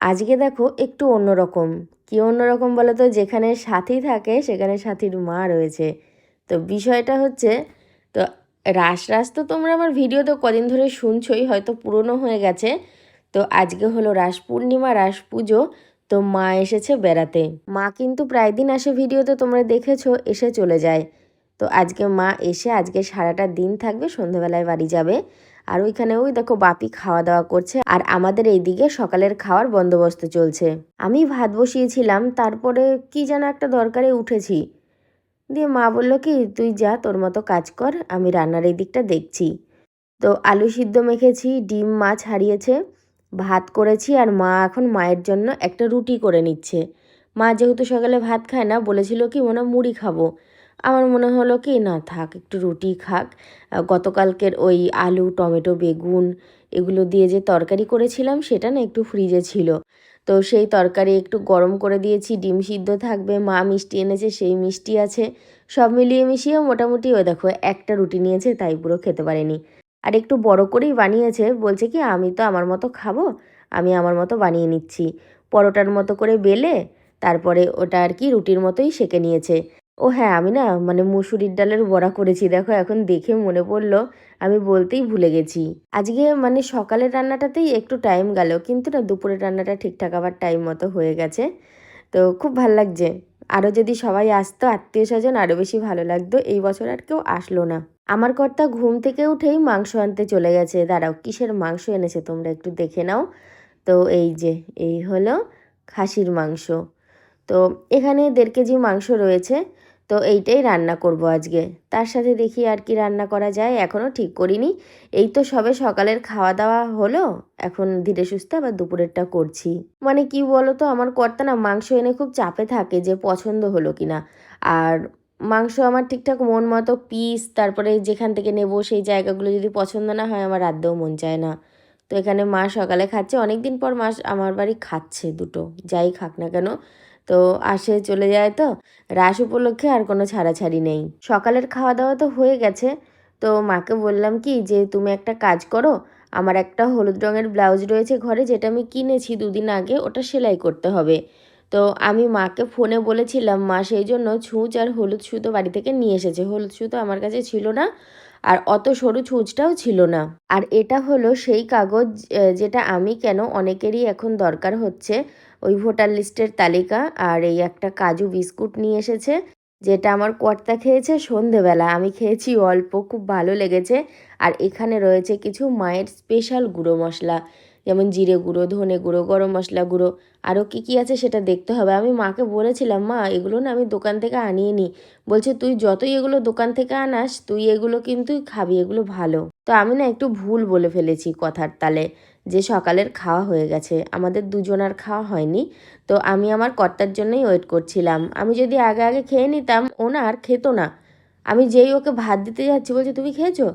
আজকে দেখো একটু অন্যরকম। কি অন্যরকম বলো তো যেখানে সাথী থাকে, সেখানে সাথীর মা রয়েছে। তো বিষয়টা হচ্ছে, তো রাস রাস তো তোমরা আমার ভিডিও তো কদিন ধরে শুনছোই, হয়তো পুরনো হয়ে গেছে। তো আজকে হলো রাস পূর্ণিমা, রাস পুজো। তো মা এসেছে বেড়াতে। মা কিন্তু প্রায় দিন আসে ভিডিওতে তোমরা দেখেছ, এসে চলে যায়। তো আজকে মা এসে, আজকে সারাটা দিন থাকবে সন্ধ্যাবেলায় বাড়ি যাবে। আর ওইখানে ওই দেখো বাপি খাওয়া দাওয়া করছে আর আমাদের এইদিকে সকালের খাওয়ার বন্দোবস্ত চলছে। আমি ভাত বসিয়েছিলাম, তারপরে কি যেন একটা দরকারে উঠেছি। দিয়ে মা বলল কি, তুই যা, তোর মতো কাজ কর, আমি রান্নার এই দিকটা দেখছি। তো আলু সিদ্ধ মেখেছি, ডিম মাছ হারিয়েছে, ভাত করেছি আর মা এখন মায়ের জন্য একটা রুটি করে নিচ্ছে। মা যেহেতু সকালে ভাত খায় না, বলেছিল কি মনে মুড়ি খাব। আমার মনে হলো কি, না থাক, একটু রুটি খাক। গতকালকের ওই আলু, টমেটো, বেগুন এগুলো দিয়ে যে তরকারি করেছিলাম, সেটা না একটু ফ্রিজে ছিল। তো সেই তরকারি একটু গরম করে দিয়েছি, ডিম সিদ্ধ থাকবে, মা মিষ্টি এনেছে, সেই মিষ্টি আছে। সব মিলিয়ে মিশিয়ে মোটামুটি ওই দেখো, একটা রুটি নিয়েছে, তাই পুরো খেতে পারেনি। আর একটু বড় করেই বানিয়েছে, বলছে কি, আমি তো আমার মতো খাব, আমি আমার মতো বানিয়ে নিচ্ছি। পরোটার মতো করে বেলে, তারপরে ওটা আর কি রুটির মতোই সেকে নিয়েছে। ও হ্যাঁ আমি না মানে মুসুরির ডালের বড়া করেছি। দেখো, এখন দেখে মনে পড়ল, আমি বলতেই ভুলে গেছি। আজকে মানে সকালের রান্নাটাতেই একটু টাইম গেল, কিন্তু না দুপুরের রান্নাটা ঠিকঠাক আবার টাইম মতো হয়ে গেছে। তো খুব ভালো লাগছে। আরও যদি সবাই আসতো, আত্মীয় স্বজন আরও বেশি ভালো লাগতো, এই বছর আর কেউ আসলো না। আমার কর্তা ঘুম থেকে উঠেই মাংস আনতে চলে গেছে। দাঁড়াও, কিসের মাংস এনেছে তোমরা একটু দেখে নাও। তো এই যে, এই হলো খাসির মাংস। তো এখানে দেড় কেজি মাংস রয়েছে। তো এইটাই রান্না করব আজকে। তার সাথে দেখি আর কি রান্না করা যায় এখনও ঠিক করিনি। এই তো সবে সকালের খাওয়া দাওয়া হলো, এখন ধীরে সুস্থে আবার দুপুরেরটা করছি। মানে কি বলো তো আমার কর্তা না মাংস এনে খুব চাপে থাকে যে পছন্দ হলো কিনা। আর মাংস আমার ঠিকঠাক মন মতো পিস, তারপরে যেখান থেকে নেব সেই জায়গাগুলো যদি পছন্দ না হয়, আমার রাঁধতেও মন চায় না। তো এখানে মা সকালে খাচ্ছে অনেক দিন পর মা আমার বাড়ি খাচ্ছে দুটো, যাই খাক না কেন। তো আসে চলে যায় তো। রাস উপলক্ষে আর কোনো ছাড়াছাড়ি নেই। সকালের খাওয়া দাওয়া তো হয়ে গেছে। তো মাকে বললাম কি যে, তুমি একটা কাজ করো। আমার একটা হলুদ রঙের ব্লাউজ রয়েছে ঘরে, যেটা আমি কিনেছি দুদিন আগে, ওটা সেলাই করতে হবে। তো আমি মাকে ফোনে বলেছিলাম, মা, সেই জন্য ছুঁচ আর হলুদ সুতো বাড়ি থেকে নিয়ে এসেছে। হলুদ সুতো আমার কাছে ছিল না, আর অত সরু ছুঁচটাও ছিল না। আর এটা হলো সেই কাগজ যেটা আমি কেন অনেকেরই এখন দরকার হচ্ছে ভোটার লিস্টের তালিকা আর এই একটা কাজু বিস্কুট নিয়ে এসেছে, যেটা আমার কর্তা খেয়েছে সন্ধেবেলা। আমি খেয়েছি অল্প, খুব ভালো লেগেছে। আর এখানে রয়েছে কিছু মায়ের স্পেশাল গুঁড়ো মশলা, যেমন জিরে গুঁড়ো, ধনে গুঁড়ো, গরম মশলা গুঁড়ো। আরও কী কী আছে সেটা দেখতে হবে। আমি মাকে বলেছিলাম, মা, এগুলো না আমি দোকান থেকে আনিয়ে নিই। বলছে, তুই যতই এগুলো দোকান থেকে আনাস, তুই এগুলো কিন্তু খাবি, এগুলো ভালো। তো আমি না একটু ভুল বলে ফেলেছি কথার তালে। যে সকালের খাওয়া হয়ে গেছে, আমাদের দুজনার খাওয়া হয়নি। তো আমি আমার কর্তার জন্যই ওয়েট করছিলাম। আমি যদি আগে আগে খেয়ে নিতাম ও না আর খেত না। আমি যেই ওকে ভাত দিতে যাচ্ছি বলছে, তুমি খেয়েছো?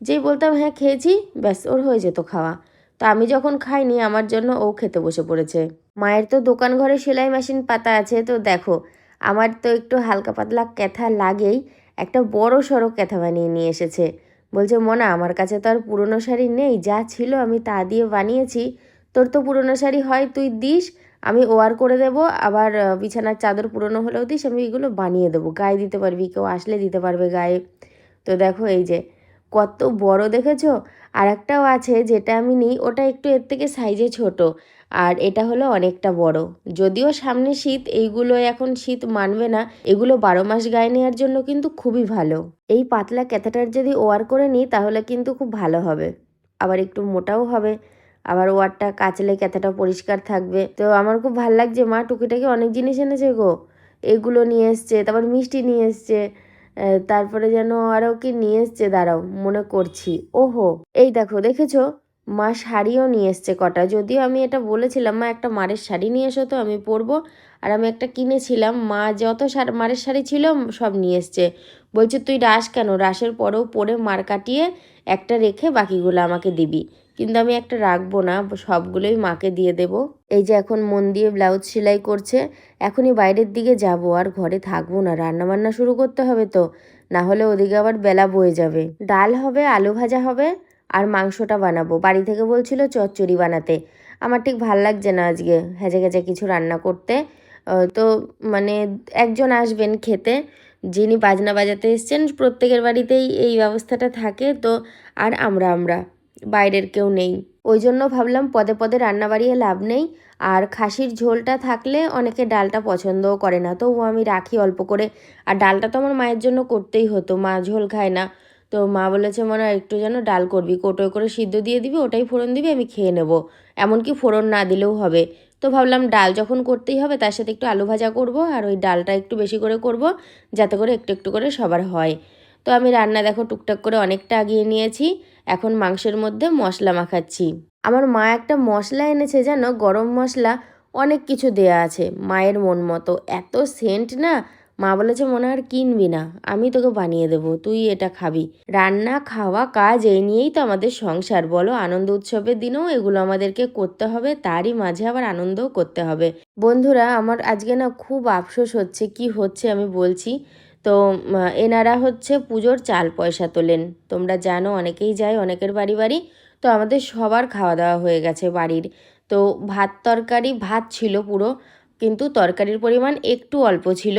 যেই বলতাম হ্যাঁ খেয়েছি, ব্যাস, ওর হয়ে যেত খাওয়া। তো আমি যখন খাইনি, আমার জন্য ও খেতে বসে পড়েছে। মায়ের তো দোকান ঘরে সেলাই মেশিন পাতা আছে, তো দেখো, আমার তো একটু হালকা পাতলা ক্যাথা লাগেই একটা বড় সড়ো ক্যাথা বানিয়ে নিয়ে এসেছে। বলছে, মনা, আমার কাছে তো আর পুরনো শাড়ি নেই, যা ছিল আমি তা দিয়ে বানিয়েছি। তোর তো পুরনো শাড়ি হয়, তুই দিস, আমি ওয়ার করে দেব, আবার বিছানার চাদর পুরনো হলেও দিস, আমি এগুলো বানিয়ে দেবো। গায়ে দিতে পারবি, কেউ আসলে দিতে পারবে গায়ে। তো দেখো এই যে, কত বড় দেখেছ? আর একটাও আছে, যেটা আমি নিই, ওটা একটু এর থেকে সাইজে ছোট। আর এটা হলো অনেকটা বড়। যদিও সামনে শীত, এইগুলো এখন শীত মানবে না। এগুলো বারো মাস গায়ে নেওয়ার জন্য কিন্তু খুবই ভালো। এই পাতলা ক্যাথাটার যদি ওয়ার করে নিই, তাহলে কিন্তু খুব ভালো হবে। আবার একটু মোটাও হবে। আবার ওয়ারটা কাচলে ক্যাথাটা পরিষ্কার থাকবে। তো আমার খুব ভালো লাগছে মা, টুকিটাকি অনেক জিনিস এনেছে গো। এগুলো নিয়ে এসছে, তারপর মিষ্টি নিয়ে এসছে তারপরে যেন আরও কি নিয়ে এসছে, দাঁড়াও, মনে করছি। ওহো, এই দেখো, দেখেছ? মা শাড়িও নিয়ে এসছে কটা। যদিও আমি এটা বলেছিলাম, মা, একটা মারের শাড়ি নিয়ে এসো তো, আমি পরবো। আর আমি একটা কিনেছিলাম, মা যত মারের শাড়ি ছিল সব নিয়ে এসছে। বলছে, তুই রাস কেন? রাসের পরেও পরে মার কাটিয়ে একটা রেখে বাকিগুলো আমাকে দিবি। কিন্তু আমি একটা রাখব না, সবগুলোই মাকে দিয়ে দেব। এই যে এখন মন দিয়ে ব্লাউজ সেলাই করছে, এখনই বাইরের দিকে যাব, আর ঘরে থাকব না। রান্না বান্না শুরু করতে হবে তো, না হলে ওদিকে আবার বেলা বয়ে যাবে। ডাল হবে, আলু ভাজা হবে আর মাংসটা বানাবো। বাড়ি থেকে বলছিল চচ্চড়ি বানাতে। আমার ঠিক ভালো লাগছে না আজকে হেজে গেজে কিছু রান্না করতে। তো মানে একজন আসবেন খেতে, যিনি বাজনা বাজাতে এসছেন, প্রত্যেকের বাড়িতেই এই ব্যবস্থাটা থাকে, তো আর আমরা আমরা। বাইরের কেউ নেই। ওই জন্য ভাবলাম পদে পদে রান্না বাড়িয়ে লাভ নেই। আর খাসির ঝোলটা থাকলে অনেকে ডালটা পছন্দও করে না। তো আমি রাখি অল্প করে। আর ডালটা তো আমার মায়ের জন্য করতেই হতো। মা ঝোল খায় না। তো মা বলেছে, মনে হয় একটু যেন ডাল করবি। কোটোয় করে সিদ্ধ দিয়ে দিবি, ওটাই ফোড়ন দিবি, আমি খেয়ে নেব। এমনকি ফোড়ন না দিলেও হবে। তো ভাবলাম ডাল যখন করতেই হবে, তার সাথে একটু আলু ভাজা করব আর ওই ডালটা একটু বেশি করে করব, যাতে করে একটু একটু করে সবার হয়। তো আমি রান্না দেখো টুকটাক করে অনেকটা আগিয়ে নিয়েছি। এখন মাংসের মধ্যে মশলা মাখাচ্ছি। আমার মা একটা মশলা এনেছে জানো, গরম মশলা, অনেক কিছু দেয়া আছে, মায়ের মন মতো। এত সেন্ট না মা বলেছে, মনে আর কিনবি না। আমি তোকে বানিয়ে দেবো। তুই এটা খাবি। রান্না, খাওয়া, কাজ, এই নিয়েই তো আমাদের সংসার। বলো, আনন্দ উৎসবের দিনেও এগুলো আমাদেরকে করতে হবে। তারই মাঝে আবার আনন্দও করতে হবে। বন্ধুরা, আমার আজকে না খুব আফসোস হচ্ছে, কি হচ্ছে আমি বলছি। তো এনারা হচ্ছে পুজোর চাল পয়সা তোলেন। তোমরা জানো, অনেকেই যায়, অনেকের বাড়ি বাড়ি। তো আমাদের সবার খাওয়া দাওয়া হয়ে গেছে বাড়ির। তো ভাত তরকারি, ভাত ছিল পুরো, কিন্তু তরকারির পরিমাণ একটু অল্প ছিল।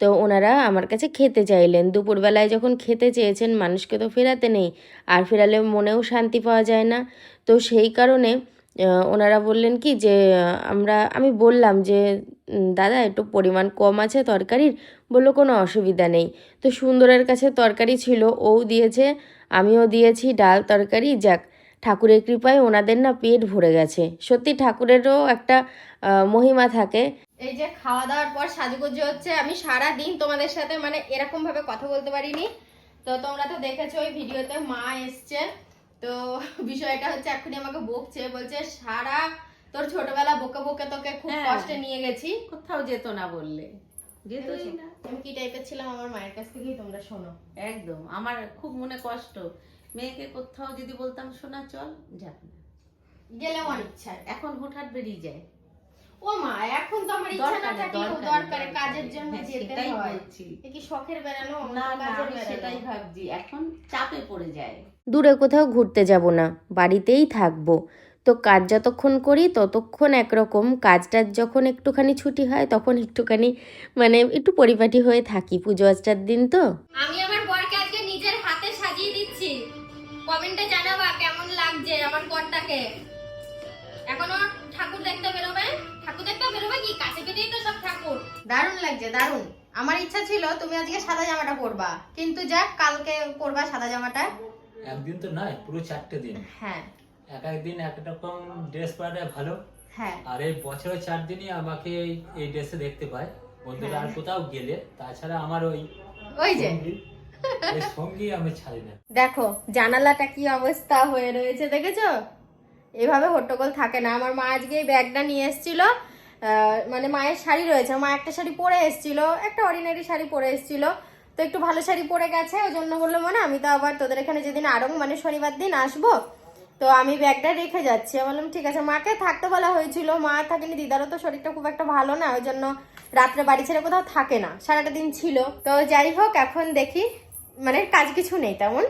তো ওনারা আমার কাছে খেতে চাইলেন। দুপুরবেলায় যখন খেতে চেয়েছেন, মানুষকে তো ফেরাতে নেই। আর ফেরালে মনেও শান্তি পাওয়া যায় না। তো সেই কারণে ওনারা বললেন কি যে, আমরা, আমি বললাম যে দাদা একটু পরিমাণ কম আছে তরকারির, বলল কোনো অসুবিধা নেই। তো সুন্দরের কাছে তরকারি ছিল, ও দিয়েছে, আমিও দিয়েছি, ডাল তরকারি, যাক। ঠাকুরের কৃপায় ওনাদের না পেট ভরে গেছে। সত্যি ঠাকুরেরও একটা মহিমা থাকে। এই যে খাওয়া দাওয়ার পর সাজুগুজু হচ্ছে আমি সারা দিন তোমাদের সাথে মানে এরকম ভাবে কথা বলতে পারিনি। তো তোমরা তো দেখেছ ওই ভিডিওতে মা এসছে। তো বিষয়টা হচ্ছে এখনই আমাকে বকছে বলছে সারা তোর ছোটবেলা বকে বকে তোকে খুব হ্যাঁ। কষ্টে নিয়ে গেছি। কোথাও যেত না বললে। যেতই না আমি কি টাইপের ছিলাম আমার মায়ের কাছ থেকেই তোমরা শোনো। একদম আমার খুব মনে কষ্ট। মেয়েকে কোথাও যদি বলতাম শোনা চল। যাব না। গেলে আমার ইচ্ছা এখন হঠাৎ বেরিয়ে যায়। ও মা এখন তো আমার ইচ্ছা না থাকলেও দরকারে। কাজের জন্য হ্যাঁ, যেতে হয়। এ কি শখের বেড়ানো না? না কাজের আমি সেটাই ভাবছি। এখন চাপে পড়ে যায়। দূরে কোথাও ঘুরতে যাব না বাড়িতেই থাকব। তো কাজ যতক্ষণ করি ততক্ষণ একরকম কাজটা যখন একটুখানি ছুটি হয় তখন একটুখানি মানে একটু পরিপাটি হয়ে থাকি। পুজো আচার দিন তো। আমি আমার কমেন্টে জানাবা কেমন লাগছে আমার বরটাকে এখনও ঠাকুর দেখতে বেরোবে? ঠাকুর দেখতে বেরোবে কি? কাছে পিঠেই তো সব ঠাকুর। দারুণ লাগছে দারুণ। আমার ইচ্ছা ছিল তুমি আজকে সাদা জামাটা পরবা। কিন্তু যাক কালকে পরবা সাদা জামাটা। একদিন তো নয় পুরো চারটে দিন। হ্যাঁ। এক এক দিন এক রকম ড্রেস পরাটা ভালো। হ্যাঁ। আর এই বছরে চার দিনই আমাকে এই- এই ড্রেসে দেখতে পায়। বন্ধুরা আর কোথাও গেলে তাছাড়া আমার ওই ওই যে। দেখো, জানালাটা কি অবস্থা হয়ে রয়েছে দেখেছ? এভাবে হট্টগোল থাকে না। আমার মা আজকে এই ব্যাগটা নিয়ে এসেছিল মানে মায়ের শাড়ি রয়েছে। মা একটা শাড়ি পরে এসেছিল, একটা অর্ডিনারি শাড়ি পরে এসেছিল। তো একটু ভালো শাড়ি পরে গেছে, ওই জন্য বলল মানে আমি তো আবার তোদের এখানে যেদিন আরং মানে শনিবার দিন আসব, তো আমি ব্যাগটা রেখে যাচ্ছি। বললাম, ঠিক আছে। মাকে থাকতে বলা হয়েছিল। মা থাকেনি, দিদারও তো শরীরটা খুব একটা ভালো না, ওই জন্য রাত্রে বাড়ি ছেড়ে কোথাও থাকে না। সারাটা দিন ছিল। তো যাই হোক, এখন দেখি মানে কাজ কিছু নেই তেমন।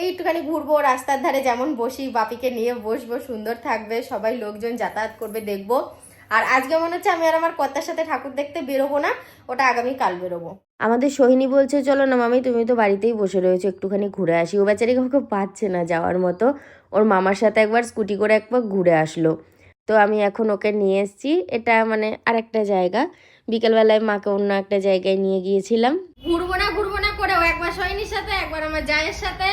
এই একটুখানি ঘুরবো, রাস্তার ধারে যেমন বসি, বাপিকে নিয়ে বসবো, সুন্দর থাকবে, সবাই লোকজন যাতায়াত করবে, দেখব। আর আজকে মনে হচ্ছে আমি আর আমার কর্তার সাথে ঠাকুর দেখতে বেরোবো না, ওটা আগামী কাল বেরোবো। আমাদের সোহিনী বলছে, চলো না মামি, তুমি তো বাড়িতেই বসে রয়েছো, একটুখানি ঘুরে আসি। ও বেচারি কাউকে পাচ্ছে না যাওয়ার মতো। ওর মামার সাথে একবার স্কুটি করে একবার ঘুরে আসলো। তো আমি এখন ওকে নিয়ে এসেছি, এটা মানে আরেকটা জায়গা। বিকেলবেলায় মাকে অন্য একটা জায়গায় নিয়ে গিয়েছিলাম। ঘুরবো না ঘুরবো না করেও একবার সৈনির সাথে, একবার আমার জায়ের সাথে।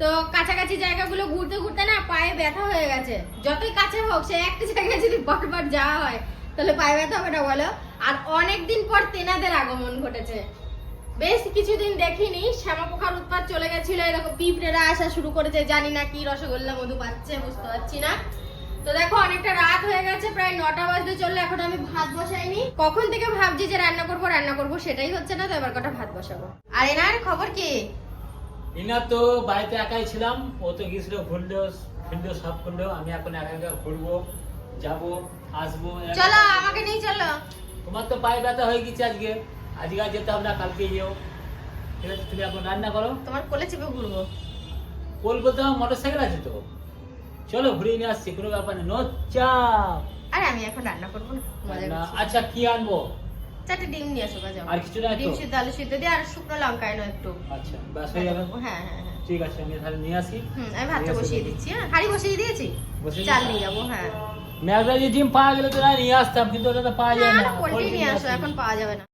তো কাছাকাছি জায়গাগুলো ঘুরতে ঘুরতে না পায়ে ব্যথা হয়ে গেছে। যতই কাছে হোক, সে একটা জায়গায় যদি বারবার যাওয়া হয়, তাহলে পায়ে ব্যথা হবে না বলো? আর অনেক দিন পর তেনাদের আগমন ঘটেছে। বেশ কিছুদিন দেখিনি শ্যামা পোকার উৎপাত চলে গেছিল, এরকম পিঁপড়েরা আসা শুরু করেছে, জানি না কি রসগোল্লা মধু পাচ্ছে, বুঝতে পারছি না। তো দেখো অনেকটা রাত হয়ে গেছে প্রায় নটা বাজতে চললে এখন আমি ভাত বসাইনি। কখন থেকে ভাবছি যে রান্না করব রান্না করব সেটাই হচ্ছে না তো এবার কটা ভাত বসাবো। আর এনার খবর কি? ইনা তো বাড়িতে একাই ছিলাম ও তো গিয়েছিল ঘুরলেও ফিরলেও সব করল আমি এখন একা একা ঘুরবো যাব আসব চলো আমাকে নিয়ে চলো। তোমার তো পায়ে ব্যথা হয়ে গেছে আজকে আজকে আর যেতে না কালকে যেও। ঠিক আছে তুমি এখন রান্না করো। তোমার কোলে চেপে ঘুরবো। কোল বলতে আমার মোটর সাইকেল আছে তো। চলো ঘুরিয়ে নিয়ে আসছি কোনো ব্যাপার নেই নো চাপ। আরে আমি এখন রান্না করব না মজা আচ্ছা কি আনব? চারটে ডিম নিয়ে আসো যাও আর কিছু নাই ডিম সিদ্ধ আলু সিদ্ধ দিয়ে আর শুকনো লঙ্কা এনো একটু। আচ্ছা ব্যাস হয়ে যাবে হ্যাঁ হ্যাঁ হ্যাঁ। ঠিক আছে আমি তাহলে নিয়ে আসি। হুম আমি ভাতটা বসিয়ে দিচ্ছি হ্যাঁ হাঁড়ি বসিয়ে দিয়েছি? চাল নিয়ে যাব হ্যাঁ। যে ডিম পাওয়া গেলে তো না নিয়ে আসতাম কিন্তু ওটা তো পাওয়া যায় না পোল্ট্রি নিয়ে আসো। এখন পাওয়া যাবে না।